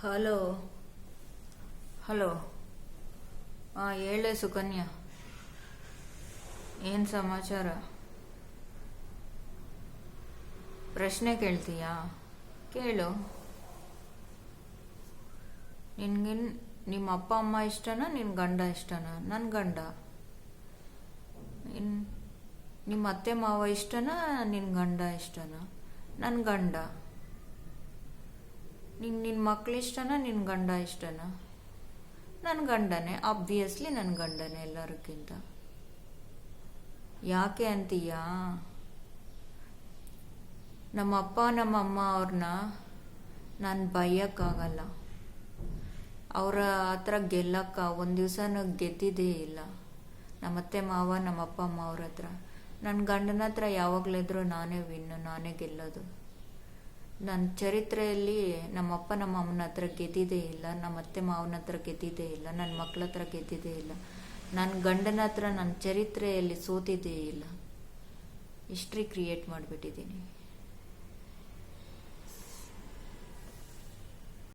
Hello. Hello. ಹಾಂ, ಹೇಳೆ ಸುಕನ್ಯಾ. ಏನು ಸಮಾಚಾರ? ಪ್ರಶ್ನೆ ಕೇಳ್ತೀಯಾ? ಕೇಳು. ನಿನ್ಗಿನ್ ನಿಮ್ಮ ಅಪ್ಪ, ಅಮ್ಮ ಇಷ್ಟನಾ ನಿನ್ನ ಗಂಡ ಇಷ್ಟನಾ? ನನ್ನ ಗಂಡ. ಇನ್ ನಿಮ್ಮ ಅತ್ತೆ, ಮಾವ ಇಷ್ಟನಾ ನಿನ್ನ ಗಂಡ ಇಷ್ಟನಾ? ನನ್ನ ಗಂಡ. ನಿಂಗೆ ನಿನ್ನ ಮಕ್ಳು ಇಷ್ಟನಾ ನಿನ್ನ ಗಂಡ ಇಷ್ಟನಾ? ನನ್ನ ಗಂಡನೇ ಆಬ್ವಿಯಸ್ಲಿ ನನ್ನ ಗಂಡನೇ ಎಲ್ಲರಿಗಿಂತ ಯಾಕೆ ಅಂತೀಯಾ? ನಮ್ಮ ಅಪ್ಪ ನಮ್ಮ ಅಮ್ಮ ಅವ್ರನ್ನ ನಾನು ಬೈಯೋಕ್ಕಾಗಲ್ಲ. ಅವರ ಹತ್ರ ಗೆಲ್ಲಕ್ಕ, ಒಂದು ದಿವಸ ಗೆದ್ದಿದ್ದೇ ಇಲ್ಲ. ನಮ್ಮತ್ತೆ ಮಾವ ನಮ್ಮ ಅಪ್ಪ ಅಮ್ಮ ಅವ್ರ ಹತ್ರ. ನನ್ನ ಗಂಡನ ಹತ್ರ ಯಾವಾಗಲಿದ್ರು ನಾನೇ ವಿನ್ನು ನಾನೇ ಗೆಲ್ಲೋದು. ನನ್ನ ಚರಿತ್ರೆಯಲ್ಲಿ ನಮ್ಮಪ್ಪ ನಮ್ಮ ಅಮ್ಮನ ಹತ್ರ ಗೆದ್ದಿದ್ದೇ ಇಲ್ಲ, ನಮ್ಮ ಅತ್ತೆ ಮಾವನ ಹತ್ರ ಗೆದ್ದಿದ್ದೇ ಇಲ್ಲ, ನನ್ನ ಮಕ್ಕಳ ಹತ್ರ ಗೆದ್ದಿದ್ದೇ ಇಲ್ಲ, ನನ್ನ ಗಂಡನ ಹತ್ರ ನನ್ನ ಚರಿತ್ರೆಯಲ್ಲಿ ಸೋತಿದ್ದೇ ಇಲ್ಲ. History create ಮಾಡಿಬಿಟ್ಟಿದ್ದೀನಿ.